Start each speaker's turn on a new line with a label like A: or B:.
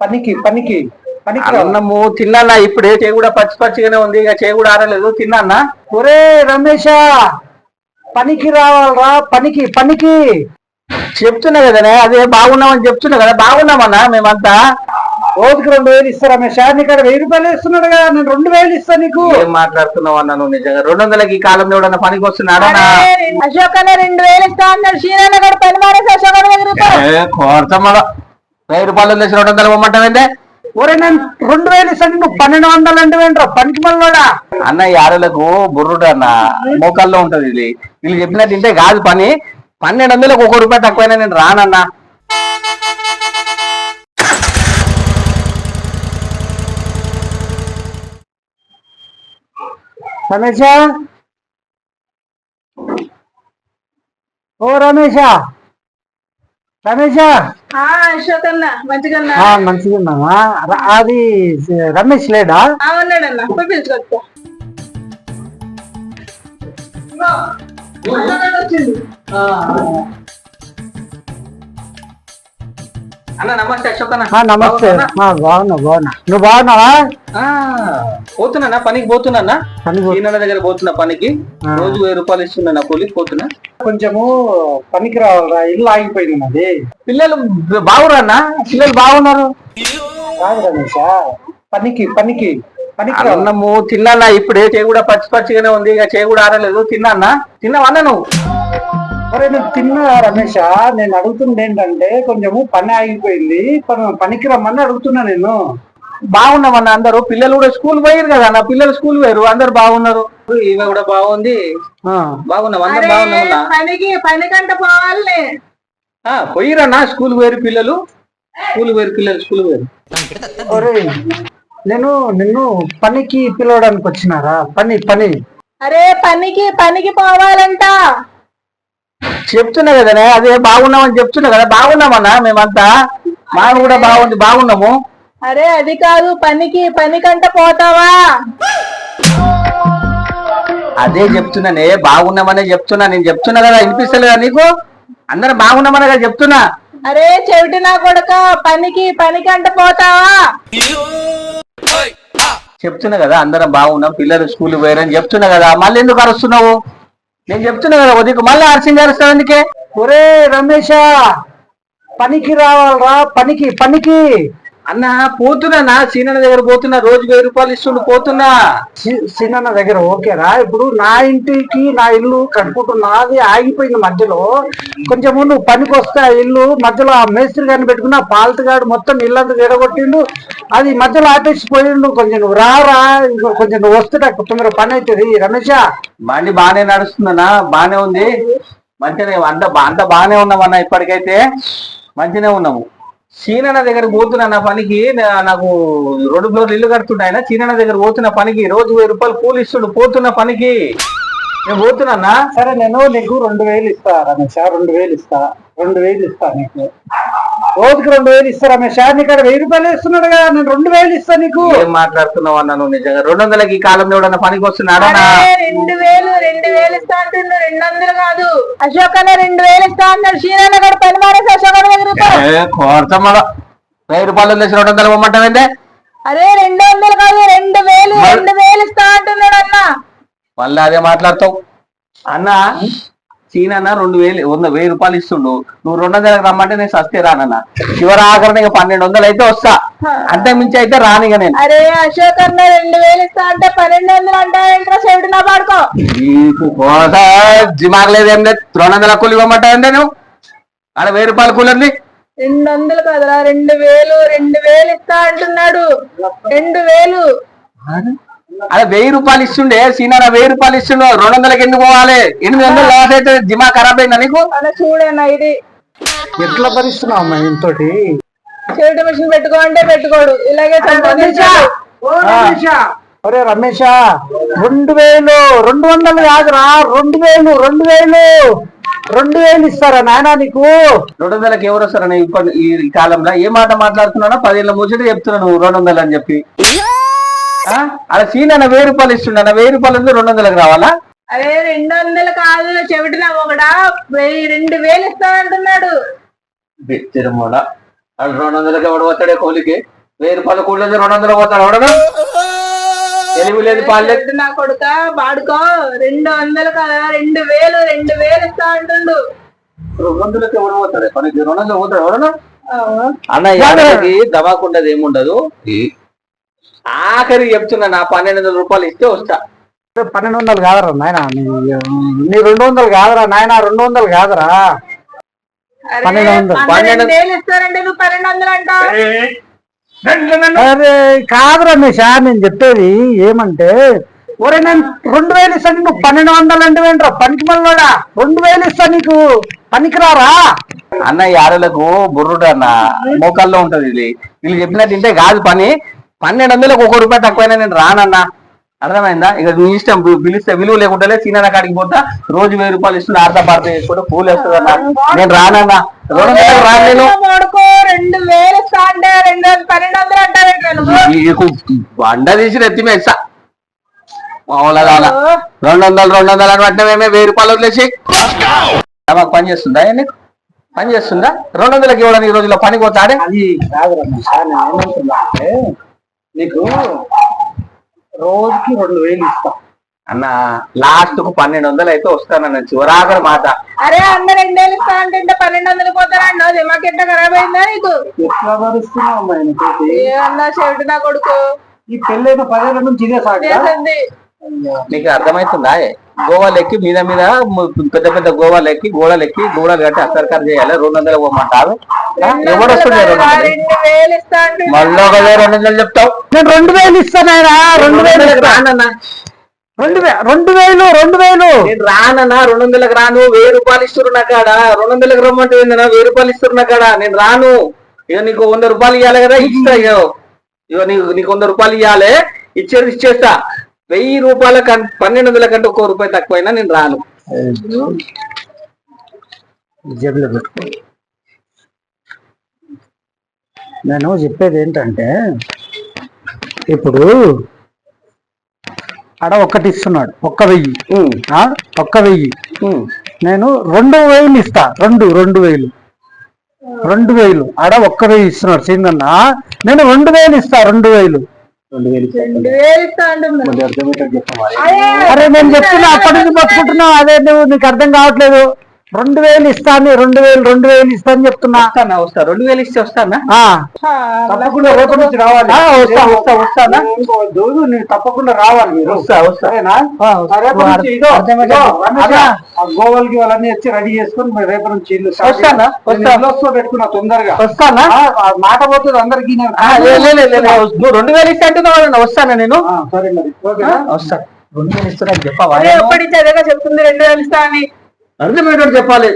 A: పనికి పనికి.
B: అన్నము తిన్నా ఇప్పుడే చేయి కూడా పచ్చి పచ్చిగానే ఉంది. ఇక చేయి కూడా ఆరలేదు. తిన్నా
A: ఒరే రమేష పనికి రావాలరా పనికి పనికి.
B: చెప్తున్నా కదనే అదే బాగున్నామని చెప్తున్నా కదా బాగున్నామన్నా మేమంతా?
A: రోజుకి రెండు వేలు ఇస్తా రమేష నీకు ఇక్కడ వెయ్యి రూపాయలు ఇస్తున్నాడు కదా నేను రెండు వేలు ఇస్తా నీకు.
B: ఏం మాట్లాడుతున్నావు అన్న నువ్వు నిజంగా? రెండు వందలకి ఈ కాలంలో ఎవడన్నా పనికి వస్తున్నాడా
C: అశోక్ అన్న రెండు వేలు ఇస్తా అన్నాడు. శ్రీరాన్న గడు పని మానేసి అశోక్ రూపాయలు.
B: కోరతమ్మడ వెయ్యి రూపాయలు తెచ్చి రెండు వందలు ఇవ్వమంటావేందే?
A: ఒరే నేను రెండు వేలు ఇస్తాను నువ్వు పన్నెండు వందలు అంటే ఏంట్రా? పనికి మళ్ళా
B: అన్న ఈ ఆడలకు బుర్రుడు అన్న మోకాల్లో ఉంటది ఇది. వీళ్ళు చెప్పినట్టు ఇంటే కాదు పని. పన్నెండు వందలకు ఒక రూపాయి తక్కువైనా నేను రానన్నా.
A: రమేష? ఓ రమేష? రమేష?
C: ఆ, అశోక్ అన్న మంచిగా ఉన్నా?
A: ఆ, మంచిగా ఉన్నావా ర- అది రమేష్ లేడా?
C: ఆ,
B: నమస్తే
A: నమస్తే. బాగున్నా బాగున్నా. నువ్వు బాగున్నావా?
B: ఆ, పోతున్నా పనికి పోతున్నా ఈయన దగ్గర పోతున్నా పనికి. రోజు వెయ్యి రూపాయలు ఇస్తున్నా నా కూలి పోతున్నా.
A: కొంచెము పనికి రావాలరా ఇల్లు ఆగిపోయింది నాది
B: పిల్లలు బాగురన్నా పిల్లలు బాగున్నారు
A: కాదు రమేష పనికి పనికి పనికి
B: అన్నము తిన్నా ఇప్పుడే చేయి కూడా పచ్చి పచ్చిగానే ఉంది ఇక చేయి కూడా ఆరలేదు. తిన్నా తిన్నావా నువ్వు?
A: ఒరే నువ్వు తిన్నా రమేష. నేను అడుగుతుంది ఏంటంటే కొంచెము పని ఆగిపోయింది. పని- పనికి రమ్మని అడుగుతున్నా నేను.
B: బాగున్నామన్న అందరూ? పిల్లలు కూడా స్కూల్ పోయారు కదా నా పిల్లలు స్కూల్ పోయారు అందరు బాగున్నారు? ఈమె కూడా బాగుంది.
A: ఆ,
B: బాగున్నాం అందరు
C: అరే, పనికి పనికంట పోవాలి.
B: ఆ, పోయిరన్నా? స్కూల్ పోయారు పిల్లలు? స్కూల్ పోయారు పిల్లలు స్కూల్ పోయారు
A: నేను నిన్ను పనికి పిలవడానికి వచ్చినారా? పని పని.
C: అరే పనికి పనికి పోవాలంట.
B: చెప్తున్నా కదనే అదే బాగున్నామని చెప్తున్నా కదా బాగున్నామన్నా మేమంతా? మాకు కూడా బాగుంది బాగున్నాము.
C: అరే అది కాదు పనికి పనికంట పోతావా?
B: అదే చెప్తున్నానే బాగున్నామనే చెప్తున్నా. నేను చెప్తున్నా కదా వినిపిస్తలేదా నీకు? అందరం బాగున్నామనే కదా చెప్తున్నా.
C: అరే చెవిటి నా కొడుక పనికి పనికంట పోతావా?
B: చెప్తున్నా కదా అందరం బాగున్నాం పిల్లలు స్కూల్ పోయారని చెప్తున్నా కదా. మళ్ళీ ఎందుకు అరుస్తున్నావు? నేను చెప్తున్నా కదా ఉదయం మళ్ళీ అరసింగ్ అరుస్తావు అందుకే
A: ఒరే రమేష పనికి రావాలరా పనికి పనికి.
B: అన్న పోతున్నా సీనన్న దగ్గర పోతున్నా రోజు వెయ్యి రూపాయలు ఇస్తుండు పోతున్నా.
A: సి- సినన్న దగ్గర ఓకేరా. ఇప్పుడు నా ఇంటికి నా ఇల్లు కట్టుకుంటున్నది ఆగిపోయింది మధ్యలో. కొంచెం నువ్వు పనికి వస్తే ఆ ఇల్లు మధ్యలో ఆ మేస్త్రి గారిని పెట్టుకున్న పాలత గాడు మొత్తం ఇల్లంతా జడగొట్టిండు అది మధ్యలో ఆపేసి పోయిండు కొంచెం. నువ్వు రారా ఇంకో కొంచెం నువ్వు వస్తే నాకు తొందర పని అవుతుంది. రమేష.
B: బండి బాగానే నడుస్తుందన్నా బాగానే ఉంది. మంచిగానే అంత అంత బాగానే ఉన్నామన్నా ఇప్పటికైతే. మంచిగానే ఉన్నాము చీనన్న దగ్గర పోతున్నా నా పనికి నాకు రెండు ఫ్లోర్లు ఇల్లు కడుతుండే చీనన్న దగ్గర పోతున్న పనికి రోజు వెయ్యి రూపాయలు కూలి ఇస్తుండు పోతున్న పనికి. నేను పోతున్నా
A: సరే నేను నీకు రెండు వేలు ఇస్తా రమేష్ రెండు వేలు ఇస్తా రెండు వేలు ఇస్తా నీకు. రోజుకి రెండు వేలు ఇస్తా రమేష్. నీకు ఇక్కడ వెయ్యి రూపాయలు ఇస్తున్నాడు కదా. నేను రెండు వేలు ఇస్తా నీకు.
B: ఏం మాట్లాడుతున్నావు అన్న నువ్వు నిజంగా? రెండు వందలకి ఈ కాలంలో ఎవడన్నా పనికి వస్తున్నాడా
C: అరే రెండు వేలు రెండు వేలు ఇస్తా అంటుండు. రెండు వందలు కాదు. అశోక్ అన్న రెండు వేలు ఇస్తా అన్నాడు శ్రీరాన్న గడు పని మానేసి అశోక్ అన్న దగ్గర రూపాయలు
B: కోరతమ్మడ వెయ్యి రూపాయలు తెచ్చి రెండు వందలు ఇవ్వమంటావేందే?
C: అరే రెండు వందలు కాదు. రెండు వేలు రెండు వేలు ఇస్తా అంటున్నాడు అన్న.
B: మళ్ళీ అదే మాట్లాడతావు. అన్న సీనన్న రెండు వేలు వంద వెయ్యి రూపాయలు ఇస్తుండు. నువ్వు రెండు వందలకు రమ్మంటే నేను సస్తే రానన్న. చివరి ఆఖరణ ఇక పన్నెండు వందలు అయితే వస్తా అంతే మించి అయితే రానిగా నేను.
C: అరే అశోక్ అన్న రెండు వేలు ఇస్తా అంటే పన్నెండు వందలు అంటావేంట్రా చెవిటి నా పాడుకో.
B: నీకు ఏం లేదు. రెండు వందల కూలి ఇవ్వమంటావంటే నువ్వు? ఆడ వెయ్యి రూపాయల కూలి ఉంది
C: రెండు వందలు కదరా రెండు వేలు రెండు వేలు ఇస్తా అంటున్నాడు. రెండు వేలు.
B: అదే వెయ్యి రూపాయలు ఇస్తుండే సీనన్న వెయ్యి రూపాయలు ఇస్తుండు రెండు వందలకి ఎందుకు పోవాలి? ఎనిమిది వందలు లాస్ అయితే దిమా ఖరాబ్ అయిందా నీకు?
C: చూడన్నా ఇది.
A: ఎట్లా భరిస్తున్నావు అమ్మా ఇంతోటి?
C: చెవిటి మిషన్ పెట్టుకో అంటే పెట్టుకోడు. ఇలాగే
A: ఒరే రమేష రెండు వేలు రెండు వందలు కాదురా రెండు వేలు రెండు వేలు రెండు వేలు ఇస్తారా నాయనా నీకు?
B: రెండు వందలకి ఎవరు వస్తారని ఇప్పుడు ఈ కాలంలో? ఏ మాట మాట్లాడుతున్నానో పదేళ్ళ ముచ్చట చెప్తున్నాను నువ్వు రెండు వందలు అని చెప్పి? అలా సీన్ అన్న వెయ్యి రూపాయలు ఇస్తుండ వెయ్యి రూపాయలు రెండు వందలకు రావాలా?
C: అరే రెండు వందలు కాదు చెవిటి నా ఒకడా రెండు వేలు ఇస్తా అంటున్నాడు.
B: తిరుమల. వాళ్ళు రెండు వందలకి ఎవడు పోతాడే కూలికి? వెయ్యి రూపాయలు కూలి రెండు వందలు పోతాడు ఎవడను తెలివి లేదు పాలు
C: నా కొడుక? బాడుకో రెండు వందలు కదా రెండు వేలు రెండు వేలు ఇస్తా అంటుండు.
B: రెండు వందలకి ఎవడు పోతాడు పనికి? రెండు వందలు పోతాడు ఎవడను అన్న దమాకుండదు ఏముండదు? ఆఖరి చెప్తున్నా నా పన్నెండు వందల రూపాయలు ఇస్తే వస్తా.
A: పన్నెండు వందలు కాదరా నాయన నీ రెండు వందలు కాదరా నాయన రెండు వందలు కాదరా పన్నెండు వందలు.
C: పన్నెండు
A: అరే కాదురా నేను చెప్పేది ఏమంటే ఒరే నేను రెండు వేలు ఇస్తాను నువ్వు పన్నెండు వందలు అంటే ఏంట్రా? పనికి మళ్ళా రెండు వేలు ఇస్తా నీకు. పనికిరారా?
B: అన్న యాదలకు బుర్రుడు అన్న మోకాల్లో ఉంటది ఇది. వీళ్ళు చెప్పినట్టు ఇంటే కాదు పని. పన్నెండు వందలకు ఒక రూపాయి తక్కువైనా నేను రానన్నా. అర్థమైందా? ఇక నీ ఇష్టం పిలిస్తే విలువ లేకుండానే సీనా కాడికి పోతా రోజు వెయ్యి రూపాయలు ఇస్తుంది ఆడతా పాడతా చేసుకుంటే పూలు వేస్తుంది అన్న. నేను రానన్నా. రెండు రాను నేను.
C: వేలు రెండు పన్నెండు
B: బండ తీసిన ఎత్తి మేస్తా మామూలుగా రెండు వందలు రెండు వందలు అని పట్టిన మేమే వెయ్యి రూపాయలు వదిలేసి. మాకు పని చేస్తుందా నీకు పని చేస్తుందా? రెండు వందలకి ఇవ్వడానికి ఈ రోజుల్లో పనికి పోతాడే?
A: అది కాదు నీకు రోజుకి రెండు వేలు ఇస్తా.
B: అన్న లాస్ట్కు పన్నెండు వందలు అయితే వస్తానన్న చివరాఖరి మాట.
C: అరే అందరు రెండు వేలు ఇస్తా అంటే ఇంత పన్నెండు వందలు పోతారన్నా దిమాకి ఎట్లా ఖరాబ్ అయిందా నీకు?
A: ఎట్లా భరిస్తున్నావు అమ్మా ఆయనతోటి?
C: ఏ అన్నా చెవిటి నా కొడుకు.
A: ఈ పెళ్ళైన పదేళ్ళ నుంచి ఇదే సాగా
C: చేసింది.
B: నీకు అర్థమవుతుందా గోవాలు ఎక్కి మీద మీద పెద్ద పెద్ద గోవాలు ఎక్కి గోడలు ఎక్కి గోడలు కట్టి అసర్కారు చేయాలి. రెండు వందలు పోమంటారు. ఆ? ఎవడు వస్తుంది రెండు వందలు మళ్ళీ ఒక రెండు వందలు చెప్తావు.
A: నేను రెండు వేలు ఇస్తానైనా రెండు వేలు.
B: రానన్నా.
A: రెండు రెండు వేలు రెండు వేలు.
B: నేను రానన్నా రెండు వందలకు రాను. వెయ్యి రూపాయలు ఇస్తున్నారు నా కాడ. రెండు వందలకు రమ్మంటే ఏందన్నా? వెయ్యి రూపాయలు ఇస్తున్నారు నా కాడ. నేను రాను. ఇక నీకు వంద రూపాయలు ఇవ్వాలి కదా ఇస్తా ఇగో. ఇగో నీకు నీకు వంద రూపాయలు ఇవ్వాలి ఇచ్చేది ఇచ్చేస్తా. వెయ్యి రూపాయల కం పన్నెండు వందల కంటే ఒక్క రూపాయి తక్కువైనా నేను రాను.
A: జేబులో పెట్టుకో. నేను చెప్పేది ఏంటంటే ఇప్పుడు ఆడ ఒక్కటి ఇస్తున్నాడు ఒక్క వెయ్యి? ఒక్క వెయ్యి. నేను రెండు వేలు ఇస్తా రెండు రెండు వేలు. రెండు వేలు. ఆడ ఒక్క వెయ్యి ఇస్తున్నాడు సింగన్న నేను రెండు వేలు ఇస్తా రెండు వేలు. అరే నేను చెప్తున్నా అప్పటి నుంచి పట్టుకుంటున్నావు అదే నువ్వు నీకు అర్థం కావట్లేదు. రెండు వేలు ఇస్తాను రెండు వేలు రెండు వేలు ఇస్తాను చెప్తున్నా.
B: వస్తానా వస్తా. రెండు వేలు ఇస్తే వస్తానా?
A: తప్పకుండా రేపటి నుంచి రావాలి.
B: ఆ, వస్తా, వస్తా, వస్తానా?
A: రోజు నేను తప్పకుండా రావాలి మీరు.
B: వస్తా
A: వచ్చి రెడీ చేసుకొని రేపటి నుంచి
B: వస్తానా? వస్తా.
A: పెట్టుకున్నా తొందరగా.
B: వస్తానా?
A: మాట పోతుంది అందరికి.
B: నువ్వు రెండు వేలు ఇస్తే అంటున్నావు వస్తానా నేను?
A: ఆ, సరే మరి. ఓకేనా?
B: వస్తా. రెండు వేలు ఇస్తున్నా చెప్పవా?
C: చెప్తుంది రెండు వేలు ఇస్తా అని.
B: అర్థమయ్యేటట్టు చెప్పాలి.